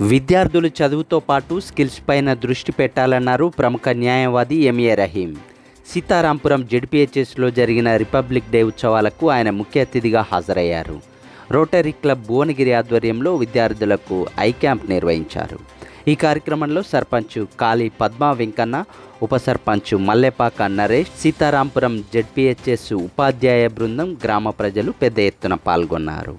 విద్యార్థులు చదువుతో పాటు స్కిల్స్ పైన దృష్టి పెట్టాలన్నారు ప్రముఖ న్యాయవాది ఎంఏ రహీం. సీతారాంపురం జెడ్పీహెచ్ఎస్లో జరిగిన రిపబ్లిక్ డే ఉత్సవాలకు ఆయన ముఖ్య అతిథిగా హాజరయ్యారు. రోటరీ క్లబ్ భువనగిరి ఆధ్వర్యంలో విద్యార్థులకు ఐ క్యాంప్ నిర్వహించారు. ఈ కార్యక్రమంలో సర్పంచ్ కాళీ పద్మా వెంకన్న ఉప సర్పంచ్ మల్లెపాక నరేష్ సీతారాంపురం జెడ్పీహెచ్ఎస్ ఉపాధ్యాయ బృందం గ్రామ ప్రజలు పెద్ద ఎత్తున పాల్గొన్నారు.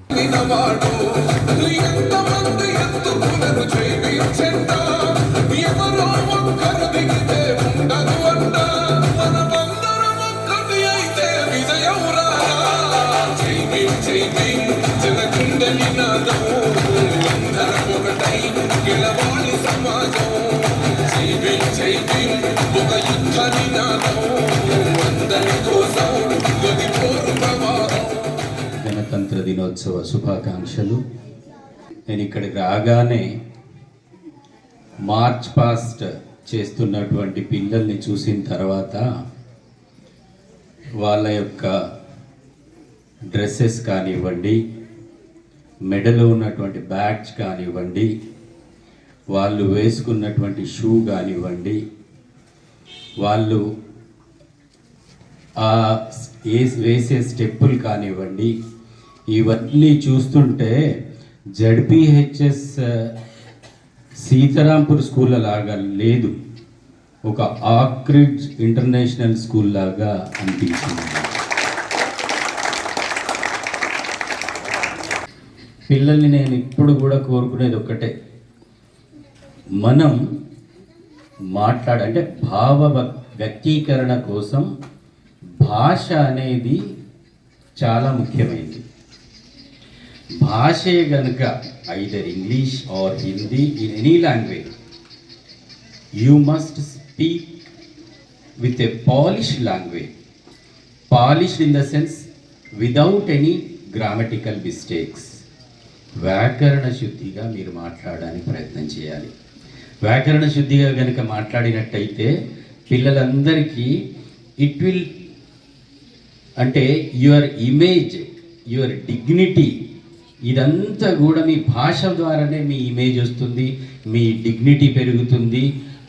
గణతంత్ర దినోత్సవ శుభాకాంక్షలు. నేను ఇక్కడికి రాగానే మార్చ్ పాస్ట్ చేస్తున్నటువంటి పిల్లల్ని చూసిన తర్వాత వాళ్ళ యొక్క డ్రెస్సెస్ కానివ్వండి మెడలో ఉన్నటువంటి బ్యాగ్స్ కానివ్వండి వాళ్ళు వేసుకున్నటువంటి షూ కానివ్వండి వాళ్ళు ఆ వేసే స్టెప్పులు కానివ్వండి ఇవన్నీ చూస్తుంటే జడ్పిహెచ్ఎస్ సీతారాంపూర్ స్కూల్ లాగా లేదు. ఒక ఆక్రిడ్జ్ ఇంటర్నేషనల్ స్కూల్ లాగా అనిపించింది. పిల్లల్ని నేను ఇప్పుడు కూడా కోరుకునేది ఒక్కటే. మనం మాట్లాడ అంటే భావ వ్యక్తీకరణ కోసం భాష అనేది చాలా ముఖ్యమైనది. భాషే గనుక either English or Hindi in any language you must speak with a polish language polish in the sense without any grammatical mistakes వ్యాకరణ శుద్ధిగా మీరు మాట్లాడడానికి ప్రయత్నం చేయాలి. వ్యాకరణ శుద్ధిగా కనుక మాట్లాడినట్టయితే పిల్లలందరికీ ఇట్ విల్ అంటే యువర్ ఇమేజ్ యువర్ డిగ్నిటీ ఇదంతా కూడా మీ భాష ద్వారానే మీ ఇమేజ్ వస్తుంది మీ డిగ్నిటీ పెరుగుతుంది.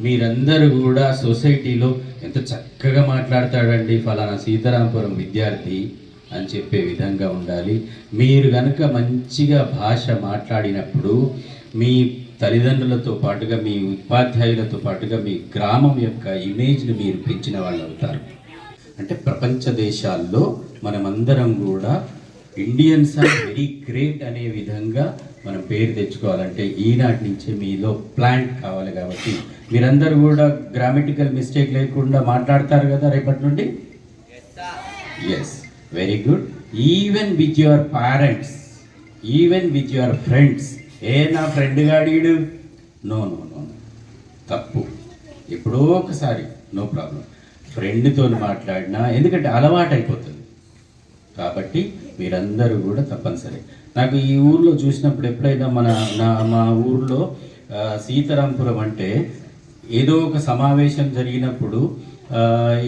మీరందరూ కూడా సొసైటీలో ఎంత చక్కగా మాట్లాడతాడండి ఫలానా సీతారాంపురం విద్యార్థి అని చెప్పే విధంగా ఉండాలి. మీరు కనుక మంచిగా భాష మాట్లాడినప్పుడు మీ తల్లిదండ్రులతో పాటుగా మీ ఉపాధ్యాయులతో పాటుగా మీ గ్రామం యొక్క ఇమేజ్ని మీరు పెంచిన వాళ్ళు అవుతారు. అంటే ప్రపంచ దేశాల్లో మనమందరం కూడా ఇండియన్స్ ఆర్ వెరీ గ్రేట్ అనే విధంగా మనం పేరు తెచ్చుకోవాలంటే ఈనాటి నుంచే మీలో ప్లాంట్ కావాలి కాబట్టి. మీరందరూ కూడా గ్రామటికల్ మిస్టేక్ లేకుండా మాట్లాడతారు కదా రేపటి నుండి? Yes very good even with your parents even with your friends ఏ నా ఫ్రెండ్ గాడీడు నో నో నో తప్పు. ఎప్పుడో ఒకసారి నో ప్రాబ్లం ఫ్రెండ్తో మాట్లాడినా ఎందుకంటే అలవాటు అయిపోతుంది కాబట్టి మీరందరూ కూడా తప్పనిసరి. నాకు ఈ ఊర్లో చూసినప్పుడు ఎప్పుడైనా మన నా మా ఊర్లో సీతారాంపురం అంటే ఏదో ఒక సమావేశం జరిగినప్పుడు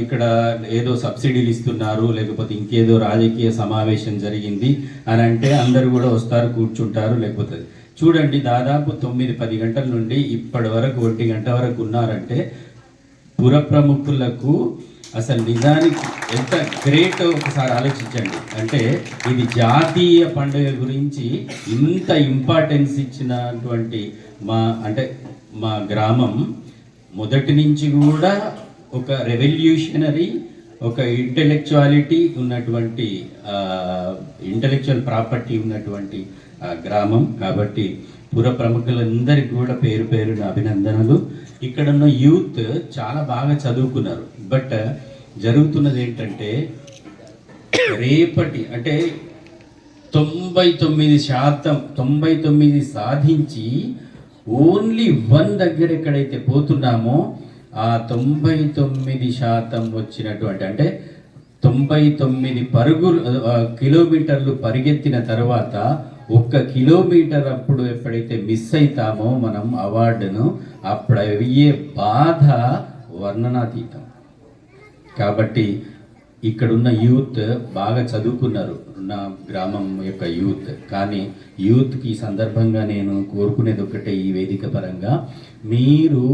ఇక్కడ ఏదో సబ్సిడీలు ఇస్తున్నారు లేకపోతే ఇంకేదో రాజకీయ సమావేశం జరిగింది అని అంటే అందరూ కూడా వస్తారు కూర్చుంటారు లేకపోతే చూడండి దాదాపు తొమ్మిది పది గంటల నుండి ఇప్పటి వరకు ఒంటి గంట వరకు ఉన్నారంటే పుర ప్రముఖులకు అసలు నిజానికి ఎంత గ్రేట్ ఒకసారి ఆలోచించండి. అంటే ఇది జాతీయ పండుగ గురించి ఇంత ఇంపార్టెన్స్ ఇచ్చినటువంటి మా అంటే మా గ్రామం మొదటి నుంచి కూడా ఒక రెవల్యూషనరీ ఒక ఇంటెలెక్చువాలిటీ ఉన్నటువంటి ఇంటెలెక్చువల్ ప్రాపర్టీ ఉన్నటువంటి గ్రామం. కాబట్టి పుర ప్రముఖులందరికీ కూడా పేరు పేరున అభినందనలు. ఇక్కడ ఉన్న యూత్ చాలా బాగా చదువుకున్నారు. బట్ జరుగుతున్నది ఏంటంటే రేపటి అంటే తొంభై తొమ్మిది శాతం తొంభై తొమ్మిది సాధించి ఓన్లీ వన్ దగ్గర ఎక్కడైతే పోతున్నామో ఆ తొంభై తొమ్మిది శాతం వచ్చినటువంటి అంటే తొంభై తొమ్మిది పరుగులు కిలోమీటర్లు పరిగెత్తిన తర్వాత ఒక్క కిలోమీటర్ అప్పుడు ఎప్పుడైతే మిస్ అవుతామో మనం అవార్డును అప్పుడు అయ్యే బాధ వర్ణనాతీతం. కాబట్టి ఇక్కడున్న యూత్ బాగా చదువుకున్నారు నా గ్రామం యొక్క యూత్. కానీ యూత్కి ఈ సందర్భంగా నేను కోరుకునేది ఒకటే ఈ వేదిక పరంగా. మీరు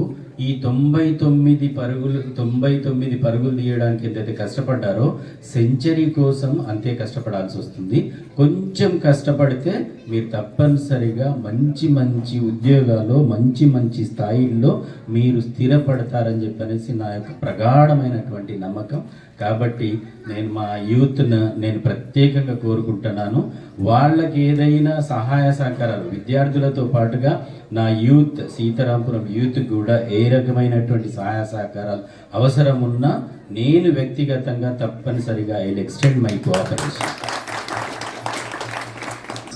ఈ తొంభై తొమ్మిది పరుగులు తొంభై తొమ్మిది పరుగులు తీయడానికి ఎంతైతే కష్టపడ్డారో సెంచరీ కోసం అంతే కష్టపడాల్సి వస్తుంది. కొంచెం కష్టపడితే మీరు తప్పనిసరిగా మంచి మంచి ఉద్యోగాలు మంచి మంచి స్థాయిల్లో మీరు స్థిరపడతారని చెప్పనేసి నా యొక్క ప్రగాఢమైనటువంటి నమ్మకం. కాబట్టి నేను మా యూత్ను నేను ప్రత్యేకంగా కోరుకుంటున్నాను. వాళ్ళకి ఏదైనా సహాయ సహకారాలు విద్యార్థులతో పాటుగా నా యూత్ సీతారాంపురం యూత్ కూడా ఏ రకమైనటువంటి సహాయ సహకారాలు అవసరం ఉన్నా నేను వ్యక్తిగతంగా తప్పనిసరిగా ఐ ఎక్స్టెండ్ మై కోఆపరేషన్.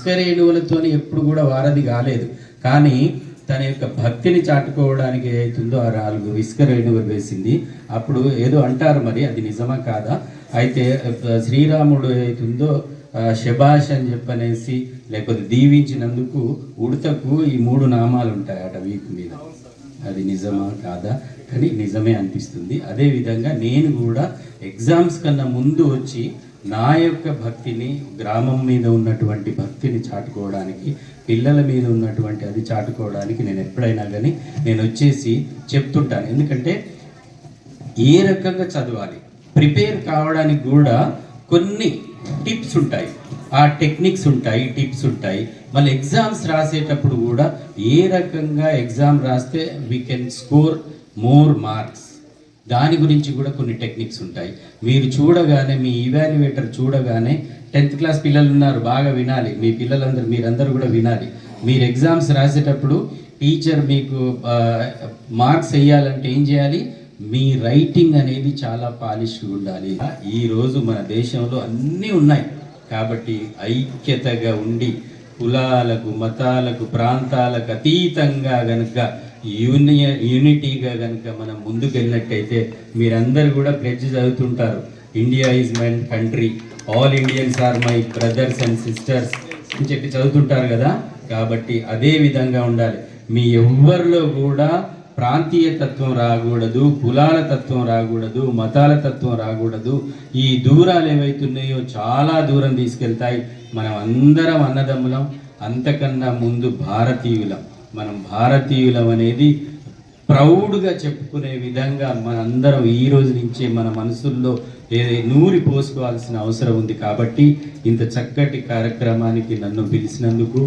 రేణువులతో ఎప్పుడు కూడా వారధి కాలేదు. కానీ తన యొక్క భక్తిని చాటుకోవడానికి ఏదైతుందో ఆ నాలుగు ఇసుక రేణువులు వేసింది. అప్పుడు ఏదో అంటారు మరి అది నిజమా కాదా? అయితే శ్రీరాముడు ఏదైతుందో శభాష్ శబాష్ అని చెప్పనేసి లేకపోతే దీవించినందుకు ఉడతకు ఈ మూడు నామాలు ఉంటాయి అట వీక్ మీద. అది నిజమా కాదా? కానీ నిజమే అనిపిస్తుంది. అదేవిధంగా నేను కూడా ఎగ్జామ్స్ కన్నా ముందు వచ్చి నా యొక్క భక్తిని గ్రామం మీద ఉన్నటువంటి భక్తిని చాటుకోవడానికి పిల్లల మీద ఉన్నటువంటి అది చాటుకోవడానికి నేను ఎప్పుడైనా కానీ నేను వచ్చేసి చెప్తుంటాను. ఎందుకంటే ఏ రకంగా చదవాలి? ప్రిపేర్ కావడానికి కూడా కొన్ని టిప్స్ ఉంటాయి. ఆ టెక్నిక్స్ ఉంటాయి టిప్స్ ఉంటాయి. మళ్ళీ ఎగ్జామ్స్ రాసేటప్పుడు కూడా ఏ రకంగా ఎగ్జామ్ రాస్తే we can score more marks దాని గురించి కూడా కొన్ని టెక్నిక్స్ ఉంటాయి. మీరు చూడగానే మీ ఇవాల్యుయేటర్ చూడగానే టెన్త్ క్లాస్ పిల్లలు ఉన్నారు బాగా వినాలి. మీ పిల్లలందరూ మీరందరూ కూడా వినాలి. మీరు ఎగ్జామ్స్ రాసేటప్పుడు టీచర్ మీకు మార్క్స్ వేయాలంటే ఏం చేయాలి? మీ రైటింగ్ అనేది చాలా పాలిష్గా ఉండాలి. ఈ రోజు మన దేశంలో అన్నీ ఉన్నాయి. కాబట్టి ఐక్యతగా ఉండి కులాలకు మతాలకు ప్రాంతాలకు అతీతంగా కనుక యూనియ యూనిటీగా కనుక మనం ముందుకు వెళ్ళినట్టయితే మీరందరూ కూడా pledge చదువుతుంటారు. India is my country all Indians are my brothers and sisters అని చెప్పి చదువుతుంటారు కదా? కాబట్టి అదే విధంగా ఉండాలి. మీ ఎవ్వరిలో కూడా ప్రాంతీయ తత్వం రాకూడదు కులాల తత్వం రాకూడదు మతాల తత్వం రాకూడదు. ఈ దూరాలు ఏవైతున్నాయో చాలా దూరం తీసుకెళ్తాయి. మనం అందరం అన్నదమ్ములం అంతకన్నా ముందు భారతీయులం. మనం భారతీయులం అనేది ప్రౌడ్గా చెప్పుకునే విధంగా మనందరం ఈ రోజు నుంచే మన మనసుల్లో ఏదే నూరి పోసుకోవాల్సిన అవసరం ఉంది కాబట్టి ఇంత చక్కటి కార్యక్రమానికి నన్ను పిలిచినందుకు